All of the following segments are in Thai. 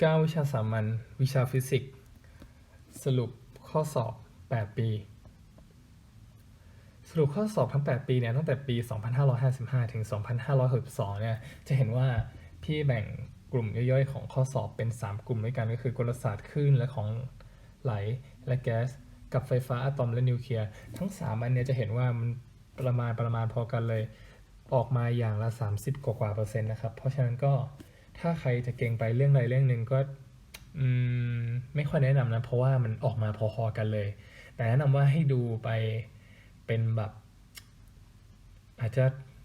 9 วิชาสามัญวิชาฟิสิกส์ สรุปข้อสอบ 8 ปี สรุปข้อสอบทั้ง 8 ปีเนี่ยตั้งแต่ปี 2555 ถึง 2562 เนี่ยจะเห็นว่าพี่แบ่งกลุ่มย่อยๆ ของข้อสอบเป็น 3 กลุ่มด้วยกันก็คือกลศาสตร์คลื่นและของไหลและแก๊สกับไฟฟ้าอะตอมและนิวเคลียร์ทั้ง 3 อันเนี้ยจะเห็นว่ามันประมาณประมาณพอกันเลย ออกมาอย่างละ 30 กว่ากว่าเปอร์เซ็นต์นะครับ เพราะฉะนั้นก็ ถ้าใครจะเก่งไปเรื่องใดเรื่องหนึ่งก็ไม่ค่อยแนะนำนะ เพราะว่ามันออกมาพอๆกันเลย แต่แนะนำว่าให้ดูไปเป็นแบบ อาจจะ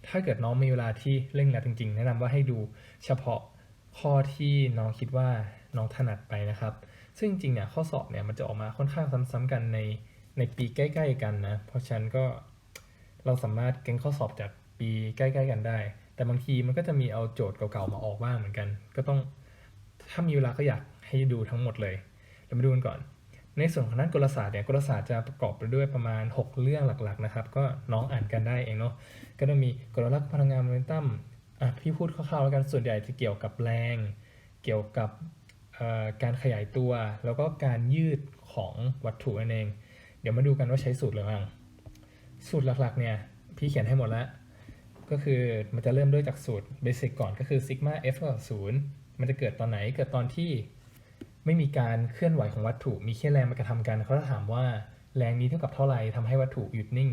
ถ้าเกิดน้องมีเวลาที่เร่งรัดจริง ๆ แนะนำว่าให้ดูเฉพาะข้อที่น้องคิดว่าน้องถนัดไปนะครับ ซึ่งจริงเนี่ยข้อสอบเนี่ยมันจะออกมาค่อนข้างซ้ำๆกันในในปีใกล้ ๆ กันนะ เพราะฉะนั้นก็เราสามารถเก่งข้อสอบจากปีใกล้ ๆ กันได้ แต่บางทีมันก็จะมีเอาโจทย์เก่าๆมาออกบ้างเหมือนกัน ก็ต้องถ้ามีเวลาก็อยากให้ดูทั้งหมดเลยเรามาดูกันก่อน ในส่วนของด้านกลศาสตร์เนี่ยกลศาสตร์จะประกอบไปด้วยประมาณ 6 เรื่องหลักๆนะครับ ก็น้องอ่านกันได้เองเนาะก็จะมีกลลักษณ์พลังงานโมเมนตัมอะพี่พูดคร่าวๆแล้วกันส่วนใหญ่จะเกี่ยวกับแรง เกี่ยวกับการขยายตัว แล้วก็การยืดของวัตถุนั่นเอง เดี๋ยวมาดูกันว่าใช้สูตรอะไรบ้างสูตรหลักๆเนี่ยพี่เขียนให้หมดแล้ว ก็คือมันจะเริ่มด้วยจากสูตรเบสิกก่อนก็คือซิกมา f เท่ากับศูนย์มันจะเกิดตอนไหนเกิดตอนที่ไม่มีการเคลื่อนไหวของวัตถุ มีแค่แรงมากระทำกันเขาจะถามว่าแรงนี้เท่ากับเท่าไหร่ทำให้วัตถุหยุดนิ่ง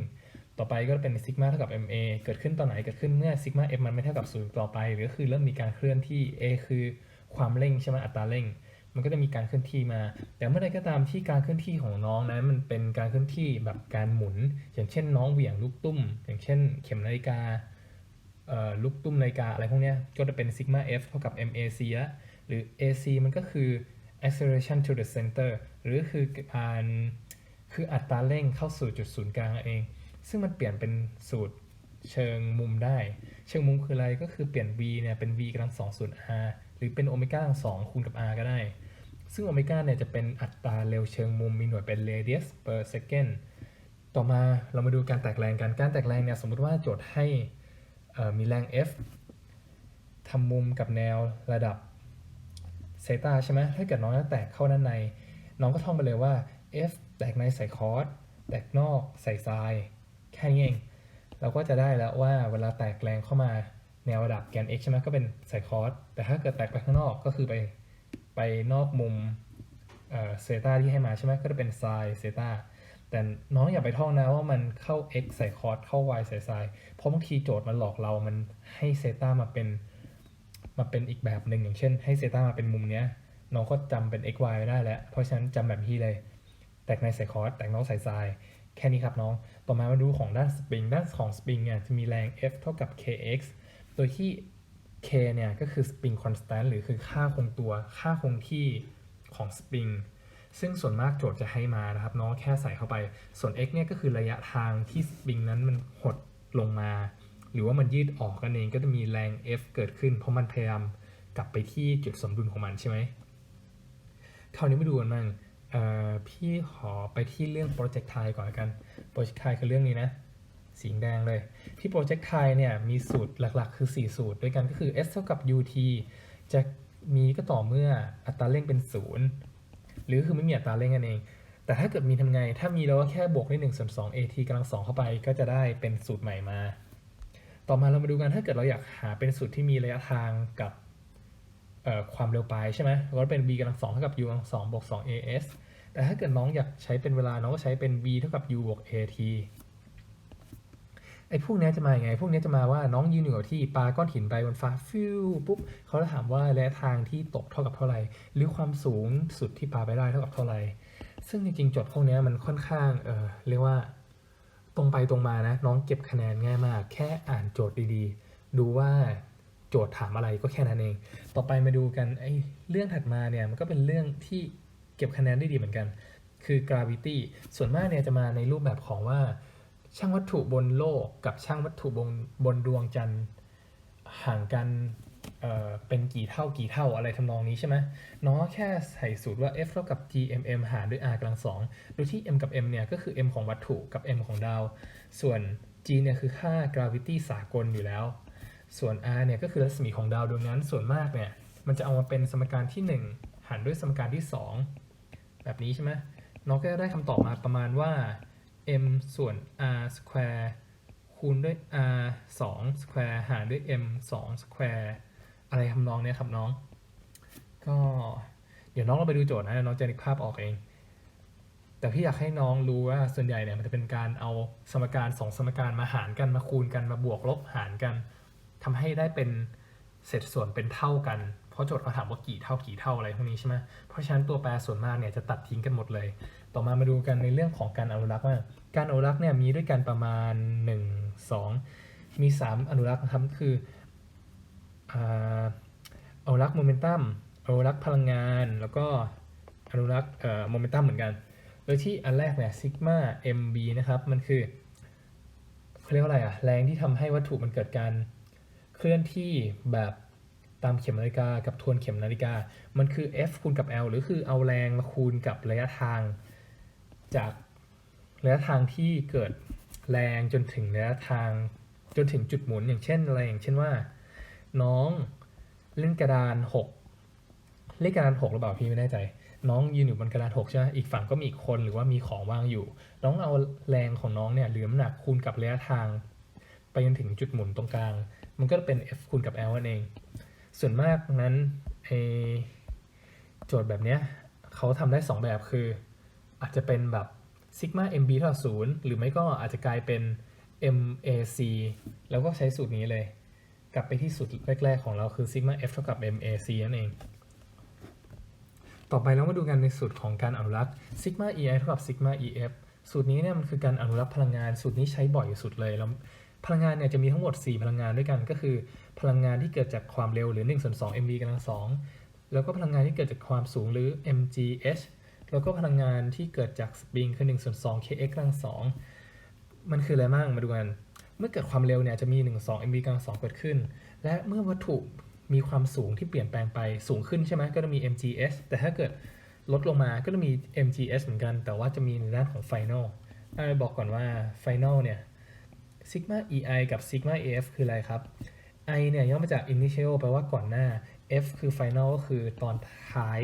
ต่อไปก็เป็นซิกมาเท่ากับ ma เกิดขึ้นตอนไหนเกิดขึ้นเมื่อซิกมา f มันไม่เท่ากับศูนย์ต่อไปหรือก็คือเริ่มมีการเคลื่อนที่ a คือความเร่งใช่ไหมอัตราเร่ง มันก็จะมีการเคลื่อนที่มา แต่เมื่อใดก็ตามที่การเคลื่อนที่ของน้องนั้นมันเป็นการเคลื่อนที่แบบการหมุน อย่างเช่น น้องเหวี่ยงลูกตุ้ม อย่างเช่น เข็มนาฬิกา ลูกตุ้มนาฬิกาอะไรพวกนี้ก็จะเป็นซิกมา f เท่ากับ mac ละหรือ ac มันก็คือ acceleration to the center หรือคือการคืออัตราเร่งเข้าสู่จุดศูนย์กลางเอง ซึ่งมันเปลี่ยนเป็นสูตรเชิงมุมได้ เชิงมุมคืออะไรก็คือเปลี่ยน v เนี่ยเป็น v กำลังสองส่วน r หรือเป็นโอเมก้ากำลังสองคูณกับ r ก็ได้ ซึ่งโอเมก้าเนี่ยจะเป็นอัตราเร็วเชิงมุมมีหน่วยเป็น radius per second ต่อมาเรามาดูการแตกแรงกัน การแตกแรงเนี่ยสมมติว่าโจทย์ให้ มีแรง F ทำมุมกับแนวระดับเซตาใช่ไหมถ้าเกิดน้องจะแตกเข้าด้านใน น้องก็ท่องไปเลยว่า F แตกในใส่คอร์สแตกนอกใส่ไซน์แค่นี้เอง เราก็จะได้แล้วว่าเวลาแตกแรงเข้ามาแนวระดับแกน x ใช่ไหมก็เป็นใส่คอร์สแต่ถ้าเกิดแตกไปข้างนอกก็คือไปไปนอกมุมเซตาที่ให้มาใช่ไหมก็จะเป็นไซเซตา แต่น้องอย่าไปท่องนะว่ามันเข้า x ใส่คอสเข้า y ใส่ไซเพราะบางทีโจทย์มันหลอกเรามันให้เซต้ามาเป็นมาเป็นอีกแบบหนึ่งอย่างเช่น ให้เซต้ามาเป็นมุมเนี้ยน้องก็จำเป็น x y ไว้ได้แล้ว เพราะฉะนั้นจำแบบนี้เลย แตกในใส่คอร์สแตกน้อกใส่ทรายแค่นี้ครับน้อง ต่อมามาดูของด้านสปริงด้านของสปริงเนี่ยจะมีแรง F เท่ากับ kx โดยที่ k เนี่ยก็คือสปริงคอนสแตนต์หรือคือค่าคงตัวค่าคงที่ของสปริง ซึ่งส่วนมากโจทย์จะให้มานะครับน้องแค่ใส่เข้าไป ส่วน x เนี่ยก็คือระยะทางที่สปริงนั้นมันหดลงมา หรือว่ามันยืดออกกันเองก็จะมีแรง F เกิดขึ้น เพราะมันพยายามกลับไปที่จุดสมดุลของมันใช่ไหมคราวนี้มาดูกันบ้างพี่ขอไปที่เรื่อง projectile ก่อนกัน projectile คือเรื่องนี้นะสีแดงเลย ที่ projectile เนี่ยมีสูตรหลักๆ คือ 4 สูตรด้วยกันก็คือ s เท่ากับ ut จะมีก็ต่อเมื่ออัตราเร่งเป็น 0 หรือคือไม่มีอัตราเร่งกันเอง แต่ถ้าเกิดมีทำไง ถ้ามีเราก็แค่บวกด้วย1ส่วน2 at กำลัง 2 เข้าไปก็จะได้เป็นสูตรใหม่มา ต่อมาเรามาดูกันถ้าเกิดเราอยากหาเป็นสูตรที่มีระยะทางกับความเร็วไปใช่ไหมก็เป็น v กำลังสองเท่ากับ u กำลังสองบวก2 as แต่ถ้าเกิดน้องอยากใช้เป็นเวลาน้องก็ใช้เป็น v เท่ากับ u บวก at อ้พวกนี้จะมาอย่างไง พวกนี้จะมาว่าน้องยืนอยู่กับที่ปาก้อนหินไปบนฟ้าฟิวปุ๊บเขาจะถามว่าระยะทางที่ตกเท่ากับเท่าไหร่ หรือความสูงสุดที่ปาไปได้เท่ากับเท่าไหร่ ซึ่งจริงๆโจทย์พวกนี้มันค่อนข้างเออเรียกว่าตรงไปตรงมานะ น้องเก็บคะแนนง่ายมาก แค่อ่านโจทย์ดีๆ ดูว่าโจทย์ถามอะไรก็แค่นั้นเอง ต่อไปมาดูกันไอ้เรื่องถัดมาเนี่ยมันก็เป็นเรื่องที่เก็บคะแนนได้ดีเหมือนกัน คือ gravity ส่วนมากเนี่ยจะมาในรูปแบบของว่า ช่างวัตถุบนโลกกับช่างวัตถุบนบนดวงจันทร์ห่างกันเเป็นกี่เท่ากี่เท่าอะไรทำนองนี้ใช่ไหมน้องแค่ใส่สูตรว่า f เท่ากับ gmm หารด้วย r กำลังสองโดยที่ m กับ m เนี่ยก็คือ m ของวัตถุกับ m ของดาว ส่วน g เนี่ยคือค่า gravity สากลอยู่แล้ว ส่วน r เนี่ยก็คือรัศมีของดาวดวงนั้นส่วนมากเนี่ยมันจะเอามาเป็นสมการที่ 1 หารด้วยสมการที่ 2 แบบนี้ใช่ไหมน้องก็ได้คำตอบมาประมาณว่า m ส่วน r square คูณด้วย r 2 square หารด้วย m 2 square อะไรทำนองเนี้ยครับน้อง ก็เดี๋ยวน้องเราไปดูโจทย์นะน้องจะนึกภาพออกเอง แต่พี่อยากให้น้องรู้ว่าส่วนใหญ่เนี่ยมันจะเป็นการเอาสมการสองสมการมาหารกันมาคูณกันมาบวกลบหารกันทำให้ได้เป็นเศษส่วนเป็นเท่ากัน เพราะโจทย์เขาถามว่ากี่เท่ากี่เท่าอะไรพวกนี้ใช่ไหมเพราะฉะนั้นตัวแปรส่วนมากเนี่ยจะตัดทิ้งกันหมดเลย ต่อมามาดูกันในเรื่องของการอนุรักษ์ว่าการอนุรักษ์เนี่ยมีด้วยกันประมาณ 1 2 มี 3 อนุรักษ์นะครับคืออนุรักษ์โมเมนตัมอนุรักษ์พลังงาน แล้วก็อนุรักษ์โมเมนตัมเหมือนกัน โดยที่อันแรกเนี่ยซิกมา mb นะครับ มันคือเขาเรียกว่าอะไรอะแรงที่ทำให้วัตถุมันเกิดการเคลื่อนที่แบบตามเข็มนาฬิกากับทวนเข็มนาฬิกา มันคือ f คูณกับ l หรือคือเอาแรงมาคูณกับระยะทาง จากระยะทางที่เกิดแรงจนถึงระยะทางจนถึงจุดหมุนอย่างเช่นอะไรอย่างเช่นว่า น้องเล่นกระดานหกเล่นกระดานหกหรือเปล่าพี่ไม่แน่ใจ น้องยืนอยู่บนกระดานหกใช่ไหมอีกฝั่งก็มีคนหรือว่ามีของวางอยู่ น้องเอาแรงของน้องเนี่ยหรือน้ำหนักคูณกับระยะทาง ไปจนถึงจุดหมุนตรงกลาง มันก็เป็น F คูณกับ L นั่นเอง ส่วนมากนั้นไอโจทย์แบบเนี้ยเขาทำได้ 2 แบบคือ อาจจะเป็นแบบซิกมา mb เท่าศูนย์หรือไม่ก็อาจจะกลายเป็น mac แล้วก็ใช้สูตรนี้เลย กลับไปที่สูตรแรก ๆ ของเราคือซิกมา f เท่ากับ mac นั่นเอง ต่อไปเรามาดูกันในสูตรของการอนุรักษ์ซิกมา ei เท่ากับซิกมา ef สูตรนี้เนี่ยมันคือการอนุรักษ์พลังงาน สูตรนี้ใช้บ่อยสุดเลยแล้วพลังงานเนี่ยจะมีทั้งหมด 4 พลังงานด้วยกัน ก็คือพลังงานที่เกิดจากความเร็วหรือ1ส่วน2 mv กำลัง2แล้วก็พลังงานที่เกิดจากความสูงหรือ mgh แล้วก็พลังงานที่เกิดจากสปริงคือ1ส่วน2 kx กำลัง2มันคืออะไรบ้างมาดูกัน เมื่อเกิดความเร็วเนี่ยจะมี 1 2 mv กำลัง2เกิดขึ้น และเมื่อวัตถุมีความสูงที่เปลี่ยนแปลงไปสูงขึ้นใช่ไหมก็จะมี mgh แต่ถ้าเกิดลดลงมาก็จะมี mgs เหมือนกัน แต่ว่าจะมีในด้านของ final อะบอกก่อนว่า final เนี่ย sigma ei กับ sigma af คืออะไรครับ i เนี่ยย่อมาจาก initial แปลว่าก่อนหน้า f คือ final ก็คือตอนท้าย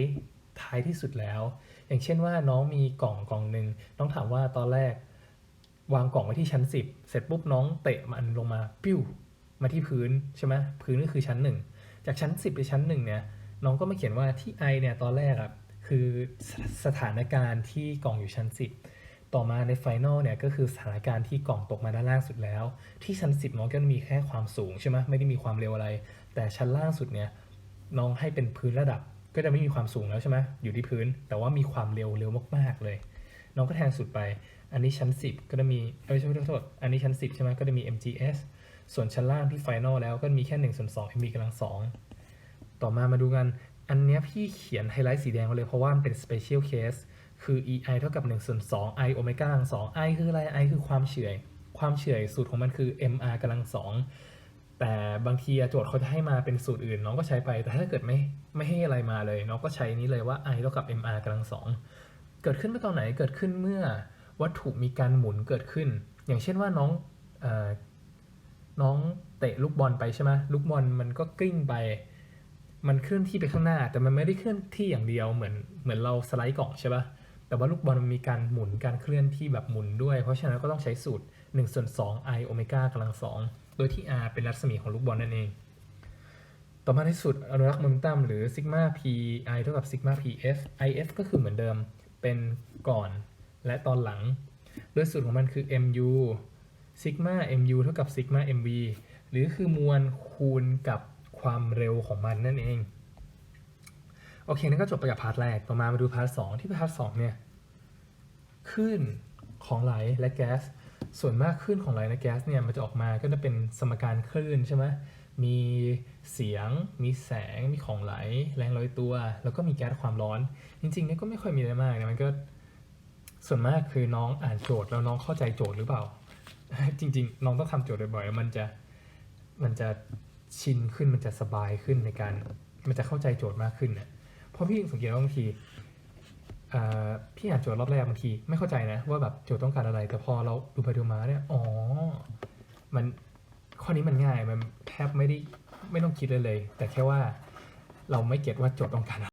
ท้ายที่สุดแล้ว อย่างเช่นว่าน้องมีกล่องกล่องหนึ่งน้องถามว่าตอนแรก วางกล่องไว้ที่ชั้น 10 เสร็จปุ๊บน้องเตะมันลงมาปิ้วมาที่พื้นใช่ไหมพื้นก็คือชั้น 1 จากชั้น 10 ไปชั้น1เนี่ยน้องก็มาเขียนว่าที่ i เนี่ยตอนแรกอะคือสสถานการณ์ที่กล่องอยู่ชั้น 10 ต่อมาในไฟนลเนี่ยก็คือสถานการณ์ที่กล่องตกมาด้านล่างสุดแล้ว ที่ชั้น 10 น้องก็มีแค่ความสูงใช่ไหมไม่ได้มีความเร็วอะไร แต่ชั้นล่างสุดเนี่ยน้องให้เป็นพื้นระดับ ก็จะไม่มีความสูงแล้วใช่ไหมอยู่ที่พื้น แต่ว่ามีความเร็วเร็วมากๆเลย น้องก็แทนสุดไป อันนี้ชั้น 10 ก็จะมี เอ้ยไม่ใช่โทษ อันนี้ชั้น 10 ใช่ไหมก็จะมี mgs ส่วนชั้นล่างที่ไฟนอลแล้วก็มีแค่1ส่วน2 mv กำลัง 2 ต่อมามาดูกัน อันเนี้ยพี่เขียนไฮไลท์สีแดงเลยเพราะว่ามันเป็น special case คือ ei เท่ากับ1ส่วน2 i โอเมก้ากำลัง2 i คืออะไร i คือความเฉื่อย ความเฉื่อยสูตรของมันคือ mr กำลัง2 แต่บางทีโจทย์เขาจะให้มาเป็นสูตรอื่น น้องก็ใช้ไปแต่ถ้าเกิดไม่ไม่ให้อะไรมาเลย น้องก็ใช้นี้เลยว่า i เท่ากับ mr กำลัง2เกิดขึ้นเมื่อตอนไหนเกิดขึ้นเมื่อวัตถุมีการหมุนเกิดขึ้น อย่างเช่นว่าน้องอน้องเตะลูกบอลไปใช่ไหมลูกบอลมันก็กลิ้งไป มันเคลื่อนที่ไปข้างหน้า แต่มันไม่ได้เคลื่อนที่อย่างเดียวเหมือนเหมือนเราสไลด์กล่องใช่ปะแต่ว่าลูกบอลมันมีการหมุนการเคลื่อนที่แบบหมุนด้วย เพราะฉะนั้นก็ต้องใช้สูตร1ส่วน2 i โอเมก้ากำลัง2โดยที่ r เป็นรัศมีของลูกบอลนั่นเอง ต่อมาที่สุดอนุรักษ์โมเมนตัมหรือซิกมา p i เท่ากับซิกมา p f i f ก็คือเหมือนเดิมเป็นก่อนและตอนหลัง โดยสูตรของมันคือ mu ซิกมา mu เท่ากับซิกมา mv หรือคือมวลคูณกับความเร็วของมันนั่นเอง โอเค นั่นก็จบไปกับพาร์ทแรก ต่อมามาดูพาร์ทสองที่พาร์ทสองเนี่ยคลื่นของไหลและแก๊ส ส่วนมากคลื่นของไหลและแก๊สเนี่ยมันจะออกมาก็จะเป็นสมการคลื่นใช่ไหมมีเสียง มีแสง มีของไหล แรงลอยตัว แล้วก็มีแก๊สความร้อน จริงๆเนี่ยก็ไม่ค่อยมีอะไรมากนะมันก็ส่วนมากคือน้องอ่านโจทย์แล้วน้องเข้าใจโจทย์หรือเปล่า จริง ๆ น้องต้องทำโจทย์บ่อยๆแล้วมันจะมันจะชินขึ้นมันจะสบายขึ้นในการ มันจะเข้าใจโจทย์มากขึ้นเนี่ยเพราะพี่สังเกตว่าบางทีเอ่อ พี่อ่านโจทย์รอบแรกบางทีไม่เข้าใจนะ ว่าแบบโจทย์ต้องการอะไร แต่พอเราดูไปดูมาเนี่ยอ๋อมันข้อนี้มันง่ายมันแทบไม่ได้ไม่ต้องคิดเลยเลย แต่แค่ว่าเราไม่เก็ตว่าโจทย์ต้องการอะไร